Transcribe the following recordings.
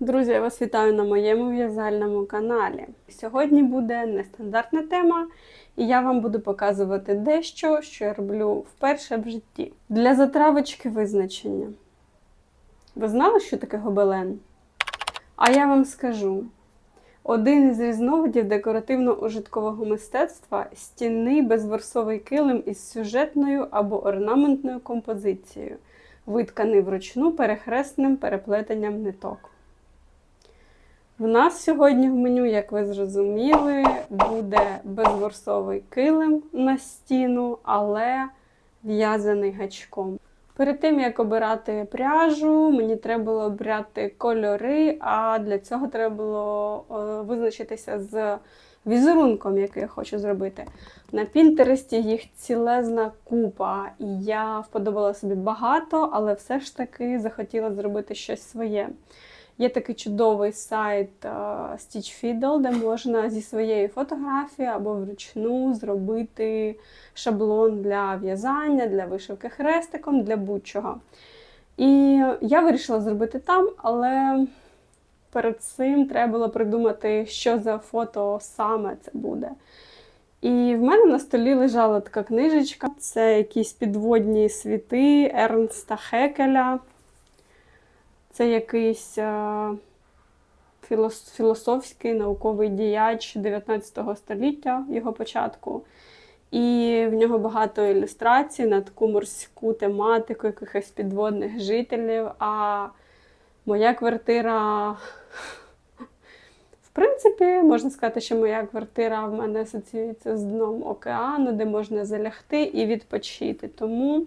Друзі, я вас вітаю на моєму в'язальному каналі. Сьогодні буде нестандартна тема, і я вам буду показувати дещо, що я роблю вперше в житті. Для затравочки визначення. Ви знали, що таке гобелен? А я вам скажу: один із різновидів декоративно-ужиткового мистецтва стінний безворсовий килим із сюжетною або орнаментною композицією, витканий вручну перехресним переплетенням ниток. В нас сьогодні в меню, як ви зрозуміли, буде безворсовий килим на стіну, але в'язаний гачком. Перед тим, як обирати пряжу, мені треба було обрати кольори, а для цього треба було е, визначитися з візерунком, який я хочу зробити. На Пінтересті їх цілезна купа, і я вподобала собі багато, але все ж таки захотіла зробити щось своє. Є такий чудовий сайт е, Stitch Fiddle, де можна зі своєї фотографії або вручну зробити шаблон для в'язання, для вишивки хрестиком, для будь-чого. І я вирішила зробити там, але перед цим треба було придумати, що за фото саме це буде. І в мене на столі лежала така книжечка. Це якісь підводні світи Ернста Хекеля. Це якийсь е, філос- філософський науковий діяч 19 століття, його початку. І в нього багато ілюстрацій на таку морську тематику, якихось підводних жителів. А моя квартира, в принципі, можна сказати, що моя квартира в мене асоціюється з дном океану, де можна залягти і відпочити. Тому.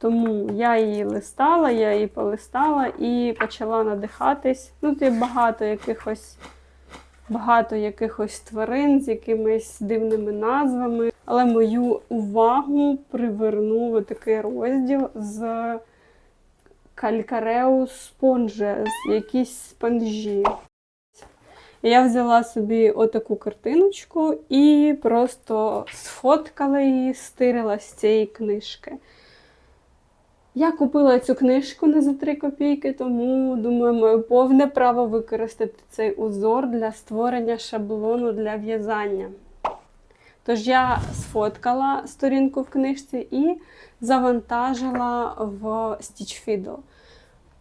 Тому я її листала, я її полистала і почала надихатись. Ну, тут є багато якихось, багато якихось тварин з якимись дивними назвами. Але мою увагу привернув такий розділ з калькареус спонжес, якісь спонжі. Я взяла собі отаку картиночку і просто сфоткала її, стирила з цієї книжки. Я купила цю книжку не за 3 копійки, тому думаю, маю повне право використати цей узор для створення шаблону для в'язання. Тож я сфоткала сторінку в книжці і завантажила в Stitch Fiddle.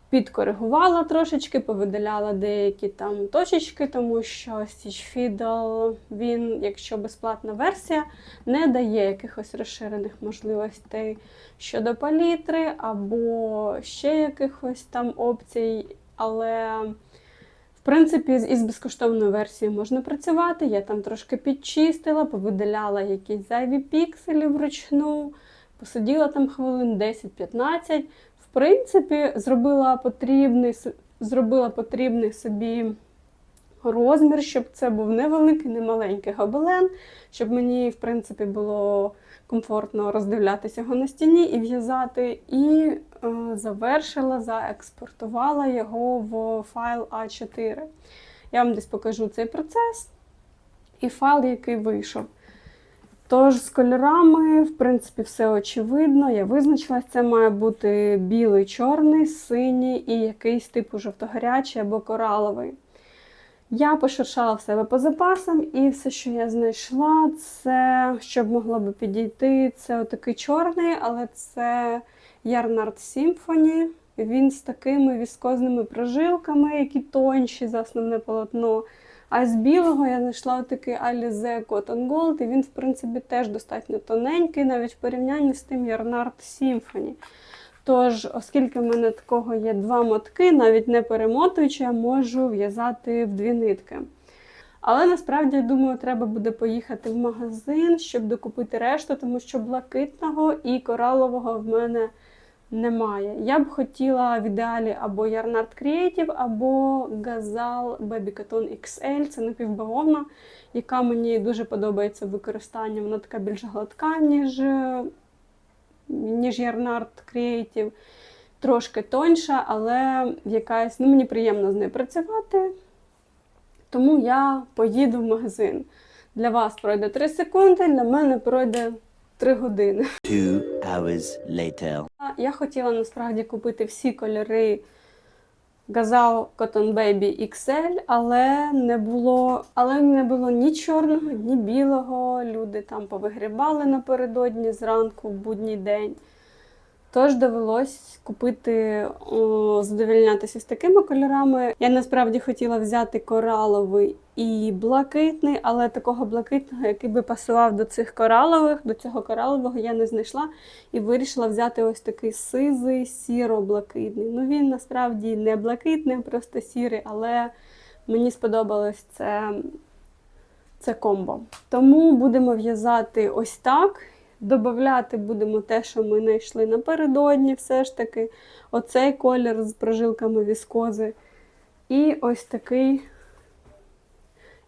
Підкоригувала трошечки, повидаляла деякі там точечки, тому що Stitch Fiddle, він, якщо безплатна версія, не дає якихось розширених можливостей щодо палітри або ще якихось там опцій. Але, в принципі, із безкоштовною версією можна працювати. Я там трошки підчистила, повидаляла якісь зайві пікселі вручну, посиділа там хвилин 10-15 в принципі, зробила потрібний, зробила потрібний собі розмір, щоб це був не великий, не маленький гобелен, щоб мені, в принципі, було комфортно роздивлятися його на стіні і в'язати. І е, завершила, заекспортувала його в файл А4. Я вам десь покажу цей процес і файл, який вийшов. Тож з кольорами, в принципі, все очевидно. Я визначилась, це має бути білий, чорний, синій і якийсь типу жовтогарячий або кораловий. Я пошуршала в себе по запасам, і все, що я знайшла, це, щоб могло би підійти, це отакий чорний, але це Ярнард Symphony. Він з такими віскозними прожилками, які тонші за основне полотно. А з білого я знайшла такий Alize Cotton Gold, і він, в принципі, теж достатньо тоненький, навіть в порівнянні з тим Ярнард Symphony. Тож, оскільки в мене такого є два мотки, навіть не перемотуючи, я можу в'язати в дві нитки. Але насправді, я думаю, треба буде поїхати в магазин, щоб докупити решту, тому що блакитного і коралового в мене немає. Я б хотіла в ідеалі або Yarnard Creative, або Gazal Baby Cotton XL. Це напівбавовна, яка мені дуже подобається в використанні. Вона така більш гладка, ніж, ніж Yarnard Creative. Трошки тоньша, але якась, ну мені приємно з нею працювати. Тому я поїду в магазин. Для вас пройде 3 секунди, для мене пройде 3 години. Two hours later. Я хотіла насправді купити всі кольори Gazao Cotton Baby XL, але не було, але не було ні чорного, ні білого. Люди там повигрібали напередодні зранку в будній день. Тож довелось купити, задовільнятися з такими кольорами. Я насправді хотіла взяти кораловий і блакитний, але такого блакитного, який би пасував до цих коралових, до цього коралового я не знайшла і вирішила взяти ось такий сизий, сіро-блакитний. Ну він насправді не блакитний, просто сірий, але мені сподобалось це, це комбо. Тому будемо в'язати ось так. Добавляти будемо те, що ми знайшли напередодні, все ж таки. Оцей колір з прожилками віскози. І ось такий.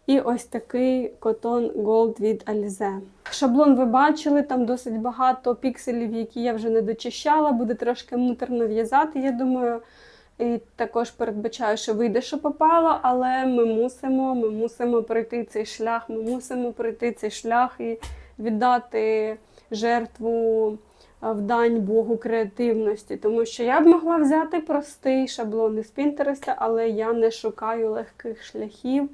І ось такий Cotton Gold від Alize. Шаблон ви бачили, там досить багато пікселів, які я вже не дочищала, буде трошки муторно в'язати. Я думаю, і також передбачаю, що вийде, що попало, але ми мусимо, ми мусимо пройти цей шлях, ми мусимо пройти цей шлях і віддати жертву а, в дань Богу креативності. Тому що я б могла взяти простий шаблон із Пінтереста, але я не шукаю легких шляхів,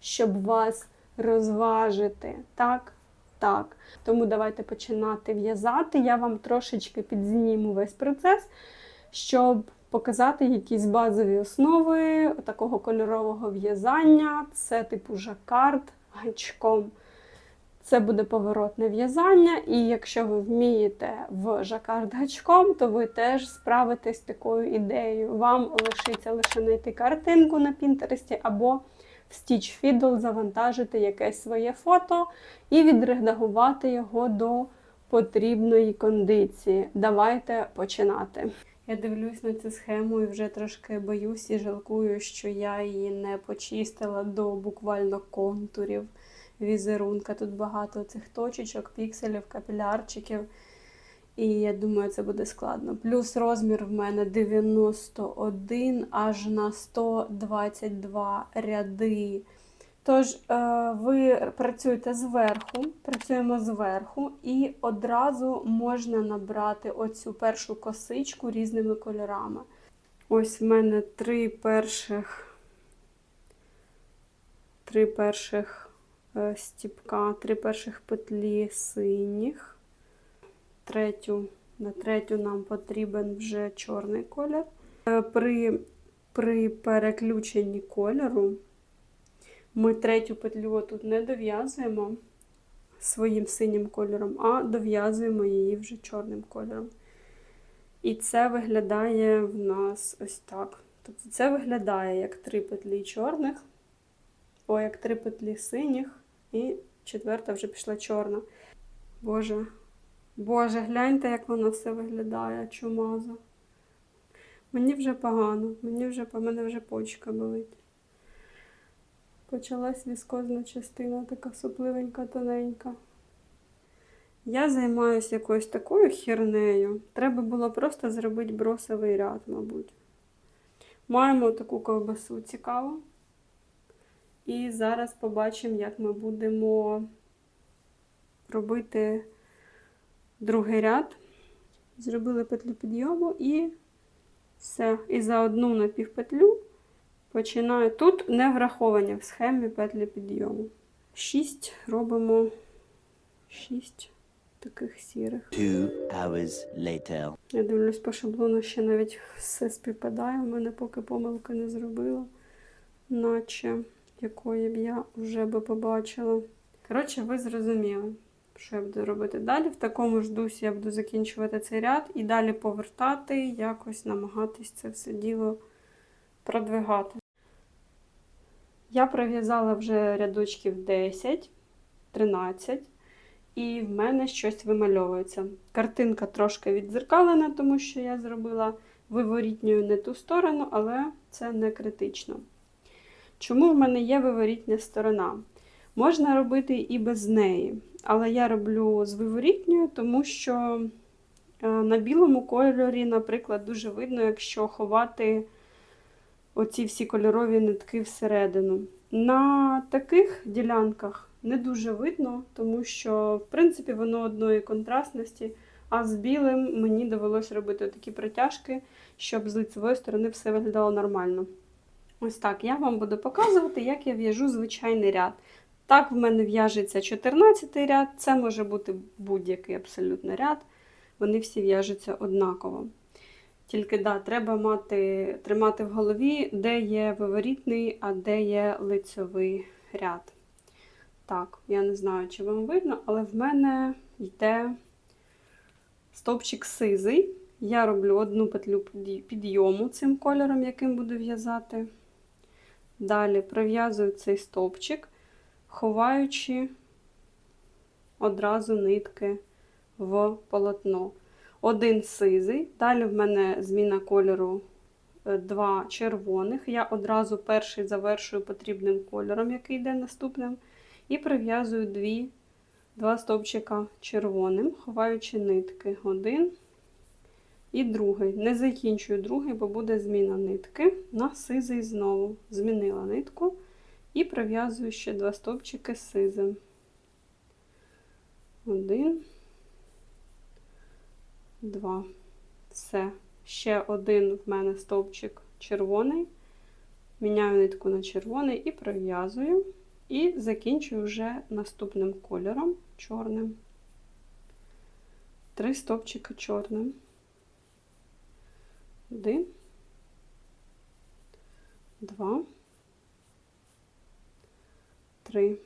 щоб вас розважити. Так? Так. Тому давайте починати в'язати. Я вам трошечки підзніму весь процес, щоб показати якісь базові основи такого кольорового в'язання. Це типу жакард гачком. Це буде поворотне в'язання, і якщо ви вмієте в жакард гачком, то ви теж справитесь з такою ідеєю. Вам лишиться лише знайти картинку на Пінтересті або в Stitch Fiddle завантажити якесь своє фото і відредагувати його до потрібної кондиції. Давайте починати. Я дивлюсь на цю схему і вже трошки боюсь і жалкую, що я її не почистила до буквально контурів візерунка. Тут багато цих точечок, пікселів, капілярчиків. І я думаю, це буде складно. Плюс розмір в мене 91 аж на 122 ряди. Тож, е, ви працюєте зверху, працюємо зверху, і одразу можна набрати оцю першу косичку різними кольорами. Ось в мене три перших, три перших стіпка, три перших петлі синіх. Третю, на третю нам потрібен вже чорний колір. Е, При, при переключенні кольору ми третю петлю тут не дов'язуємо своїм синім кольором, а дов'язуємо її вже чорним кольором. І це виглядає в нас ось так. Тобто це виглядає як три петлі чорних, о, як три петлі синіх, і четверта вже пішла чорна. Боже, Боже, гляньте, як воно все виглядає, чумаза. Мені вже погано, мені вже, мене вже почка болить. Почалась віскозна частина, така супливенька, тоненька. Я займаюся якоюсь такою хернею. Треба було просто зробити бросовий ряд, мабуть. Маємо таку ковбасу цікаву. І зараз побачимо, як ми будемо робити другий ряд. Зробили петлю підйому і все. І за одну напівпетлю починаю. Тут не враховані в схемі петлі підйому. Шість робимо шість таких сірих. Two hours later. Я дивлюсь по шаблону, ще навіть все співпадає. У мене поки помилки не зробила, наче якої б я вже би побачила. Коротше, ви зрозуміли, що я буду робити далі. В такому ж дусі я буду закінчувати цей ряд і далі повертати, якось намагатись це все діло продвигати. Я пров'язала вже рядочків 10, 13, і в мене щось вимальовується. Картинка трошки відзеркалена, тому що я зробила виворітньою не ту сторону, але це не критично. Чому в мене є виворітня сторона? Можна робити і без неї, але я роблю з виворітньою, тому що е, на білому кольорі, наприклад, дуже видно, якщо ховати оці всі кольорові нитки всередину. На таких ділянках не дуже видно, тому що, в принципі, воно одної контрастності, А з білим мені довелося робити такі протяжки, щоб з лицевої сторони все виглядало нормально. Ось так я вам буду показувати, як я в'яжу звичайний ряд. Так, в мене в'яжеться 14 ряд, це може бути будь-який абсолютно ряд. Вони всі в'яжуться однаково. Тільки да, треба мати, тримати в голові, де є виворітний, а де є лицьовий ряд. Так, я не знаю, чи вам видно, але в мене йде стовпчик сизий. Я роблю одну петлю підйому цим кольором, яким буду в'язати. Далі пров'язую цей стовпчик, ховаючи одразу нитки в полотно. Один сизий, далі в мене зміна кольору е, два червоних. Я одразу перший завершую потрібним кольором, який йде наступним. І прив'язую дві, два стовпчика червоним, ховаючи нитки. Один і другий. Не закінчую другий, бо буде зміна нитки. На сизий знову змінила нитку і прив'язую ще два стовпчики сизим. Один, два. Все. Ще один в мене стовпчик червоний. Міняю нитку на червоний і прив'язую. І закінчую вже наступним кольором чорним. Три стовпчика чорним. Один, два, три.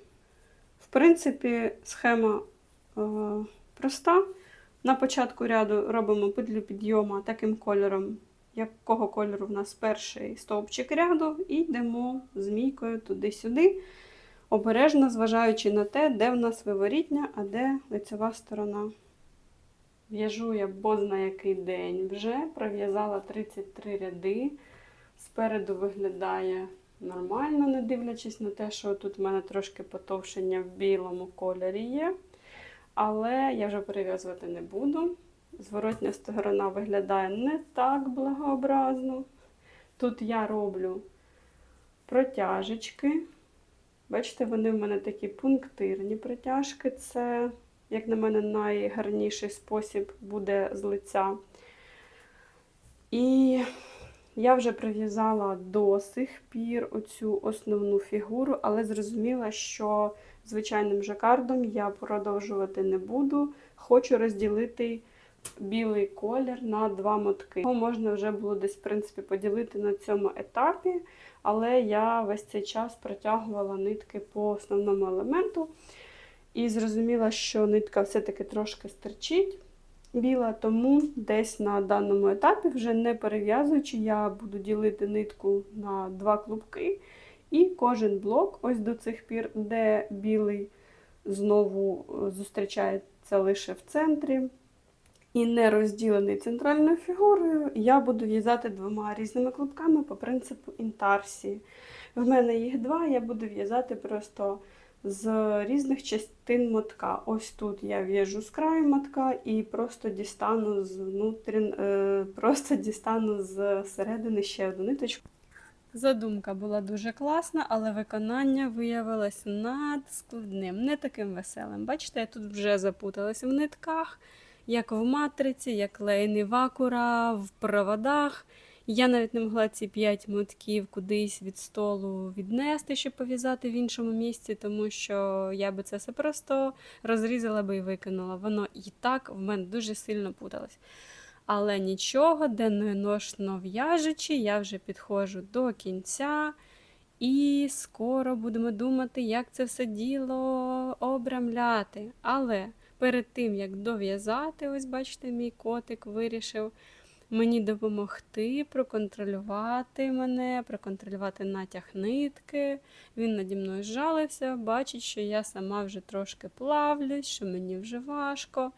В принципі, схема е, проста. На початку ряду робимо петлю підйому таким кольором, якого кольору в нас перший стовпчик ряду, і йдемо змійкою туди-сюди, обережно зважаючи на те, де в нас виворітня, а де лицева сторона. В'яжу я бозна який день вже, пров'язала 33 ряди. Спереду виглядає нормально, не дивлячись на те, що тут в мене трошки потовшення в білому кольорі є. Але я вже перев'язувати не буду. Зворотня сторона виглядає не так благообразно. Тут я роблю протяжечки. Бачите, вони в мене такі пунктирні протяжки. Це, як на мене, найгарніший спосіб буде з лиця. І я вже прив'язала до сих пір оцю основну фігуру, але зрозуміла, що звичайним жакардом я продовжувати не буду. Хочу розділити білий колір на два мотки. Його можна вже було десь, в принципі, поділити на цьому етапі, але я весь цей час протягувала нитки по основному елементу. І зрозуміла, що нитка все-таки трошки стерчить біла, тому десь на даному етапі, вже не перев'язуючи, я буду ділити нитку на два клубки. І кожен блок, ось до цих пір, де білий знову е, зустрічається лише в центрі, і не розділений центральною фігурою, я буду в'язати двома різними клубками по принципу інтарсії. В мене їх два, я буду в'язати просто з різних частин мотка. Ось тут я в'яжу з краю мотка і просто дістану з внутрін, е, просто дістану з середини ще одну ниточку. Задумка була дуже класна, але виконання виявилось надскладним, не таким веселим. Бачите, я тут вже запуталась в нитках, як в матриці, як лейни вакура, в проводах. Я навіть не могла ці 5 мотків кудись від столу віднести, щоб пов'язати в іншому місці, тому що я би це все просто розрізала би і викинула. Воно і так в мене дуже сильно путалось. Але нічого, денношно в'яжучи, я вже підходжу до кінця. І скоро будемо думати, як це все діло обрамляти. Але перед тим, як дов'язати, ось бачите, мій котик вирішив мені допомогти проконтролювати мене, проконтролювати натяг нитки. Він наді мною жалився, бачить, що я сама вже трошки плавлюсь, що мені вже важко.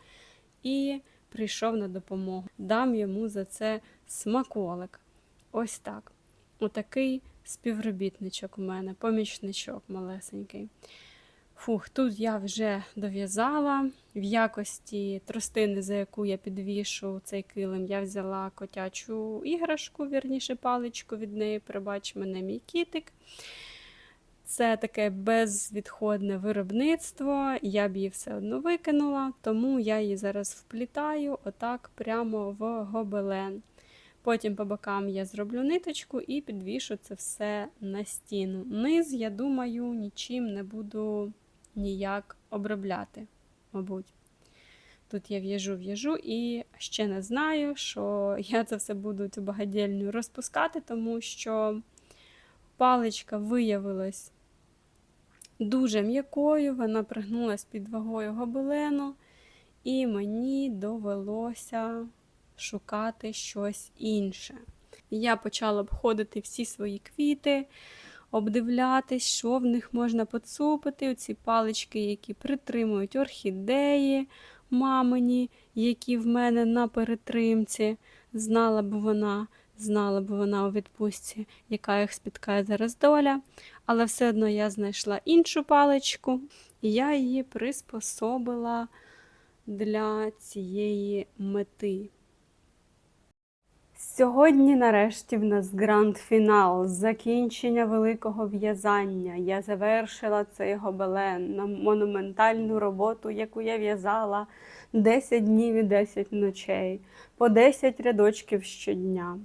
І прийшов на допомогу. Дам йому за це смаколик. Ось так. Отакий співробітничок у мене, помічничок малесенький. Фух, тут я вже дов'язала. В якості тростини, за яку я підвішу цей килим, я взяла котячу іграшку, вірніше паличку від неї. Прибач мене мій кітик. це таке безвідходне виробництво, я б її все одно викинула, тому я її зараз вплітаю отак прямо в гобелен. Потім по бокам я зроблю ниточку і підвішу це все на стіну. Низ, я думаю, нічим не буду ніяк обробляти, мабуть. Тут я в'яжу, в'яжу і ще не знаю, що я це все буду цю багадільню розпускати, тому що паличка виявилась дуже м'якою, вона пригнулась під вагою гобелену, і мені довелося шукати щось інше. Я почала обходити всі свої квіти, обдивлятись, що в них можна поцупити. Оці палички, які притримують орхідеї мамині, які в мене на перетримці. Знала б вона, знала б вона у відпустці, яка їх спіткає зараз доля. Але все одно я знайшла іншу паличку, і я її приспособила для цієї мети. Сьогодні, нарешті, в нас гранд-фінал, закінчення великого в'язання. Я завершила цей гобелен на монументальну роботу, яку я в'язала 10 днів і 10 ночей, по 10 рядочків щодня.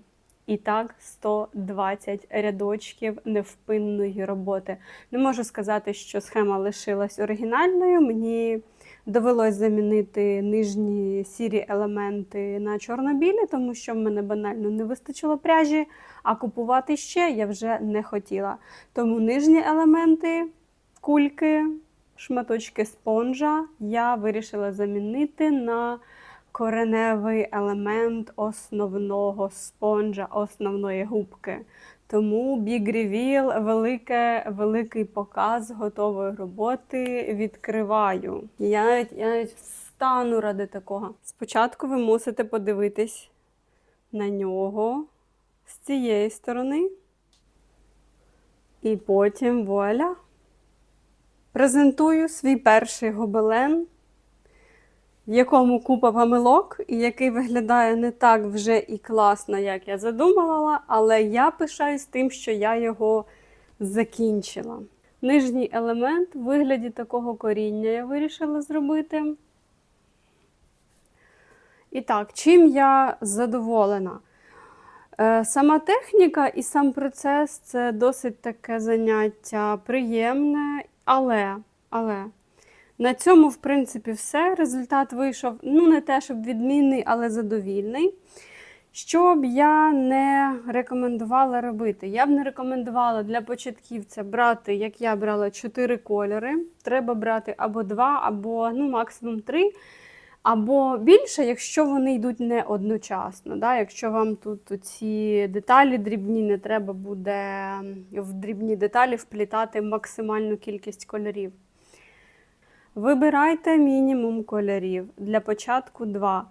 І так 120 рядочків невпинної роботи. Не можу сказати, що схема лишилась оригінальною. Мені довелось замінити нижні сірі елементи на чорно-білі, тому що в мене банально не вистачило пряжі, а купувати ще я вже не хотіла. Тому нижні елементи, кульки, шматочки спонжа я вирішила замінити на кореневий елемент основного спонжа, основної губки. Тому Big Reveal, велике, великий показ готової роботи відкриваю. Я навіть, я навіть встану ради такого. Спочатку ви мусите подивитись на нього з цієї сторони. І потім вуаля. Презентую свій перший гобелен, в якому купа памилок, і який виглядає не так вже і класно, як я задумувала, але я пишаюсь тим, що я його закінчила. Нижній елемент в вигляді такого коріння я вирішила зробити. І так, чим я задоволена? Е, Сама техніка і сам процес це досить таке заняття приємне, але, але на цьому, в принципі, все. Результат вийшов ну, не те, щоб відмінний, але задовільний. Що б я не рекомендувала робити? Я б не рекомендувала для початківця брати, як я брала, 4 кольори. Треба брати або 2, або ну, максимум 3. Або більше, якщо вони йдуть не одночасно. Да? Якщо вам тут ці деталі дрібні, не треба буде в дрібні деталі вплітати максимальну кількість кольорів. Вибирайте мінімум кольорів. Для початку 2.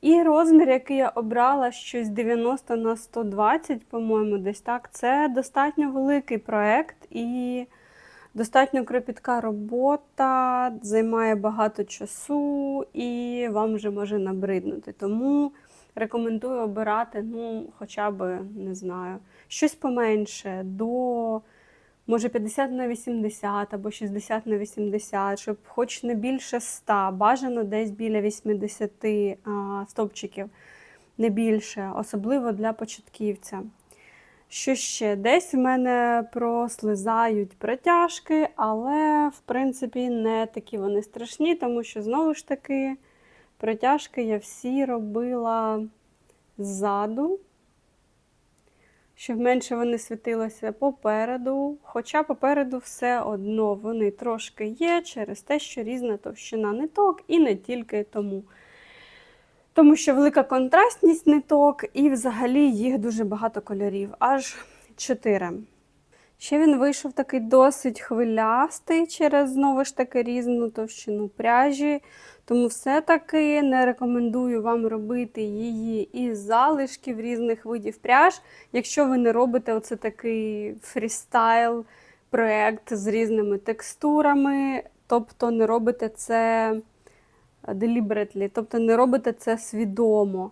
І розмір, який я обрала, щось 90 на 120, по-моєму, десь так. Це достатньо великий проект і достатньо кропітка робота, займає багато часу і вам вже може набриднути. Тому рекомендую обирати, ну, хоча б, не знаю, щось поменше, до може 50 на 80 або 60 на 80, щоб хоч не більше 100, бажано десь біля 80 а, стовпчиків, не більше, особливо для початківця. Що ще? Десь в мене прослизають протяжки, але, в принципі, не такі вони страшні, тому що, знову ж таки, протяжки я всі робила ззаду щоб менше вони світилися попереду. Хоча попереду все одно вони трошки є через те, що різна товщина ниток, і не тільки тому. Тому що велика контрастність ниток, і взагалі їх дуже багато кольорів, аж 4. Ще він вийшов такий досить хвилястий через знову ж таки різну товщину пряжі. Тому все-таки не рекомендую вам робити її із залишків різних видів пряж, якщо ви не робите оце такий фрістайл проєкт з різними текстурами, тобто не робите це deliberately, тобто не робите це свідомо.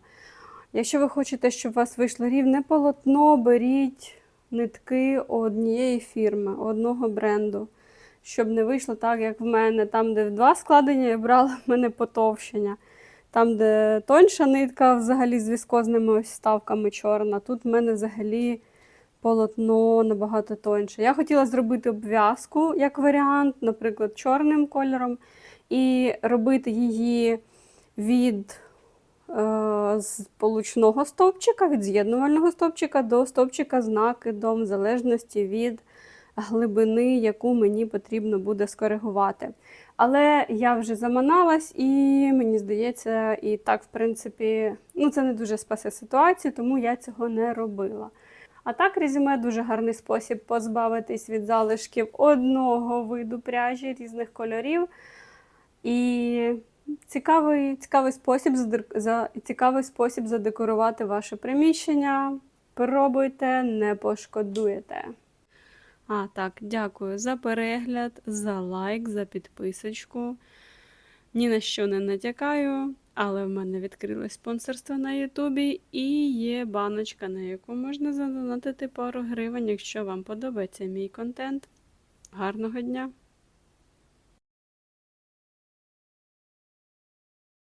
Якщо ви хочете, щоб у вас вийшло рівне полотно, беріть нитки однієї фірми, одного бренду. Щоб не вийшло так, як в мене. Там, де в два складення, я брала в мене потовщення. Там, де тонша нитка, взагалі з віскозними ось ставками чорна. Тут в мене взагалі полотно набагато тоньше. Я хотіла зробити обв'язку як варіант, наприклад, чорним кольором, і робити її від з получного стовпчика, від з'єднувального стовпчика до стовпчика з накидом, в залежності від глибини, яку мені потрібно буде скоригувати. Але я вже заманалась, і мені здається, і так, в принципі, ну це не дуже спасе ситуацію, тому я цього не робила. А так, резюме дуже гарний спосіб позбавитись від залишків одного виду пряжі різних кольорів. І цікавий, цікавий, спосіб, за, цікавий спосіб задекорувати ваше приміщення. Пробуйте, не пошкодуєте. А, так, дякую за перегляд, за лайк, за підписочку. Ні на що не натякаю, але в мене відкрилось спонсорство на Ютубі і є баночка, на яку можна задонатити пару гривень, якщо вам подобається мій контент. Гарного дня!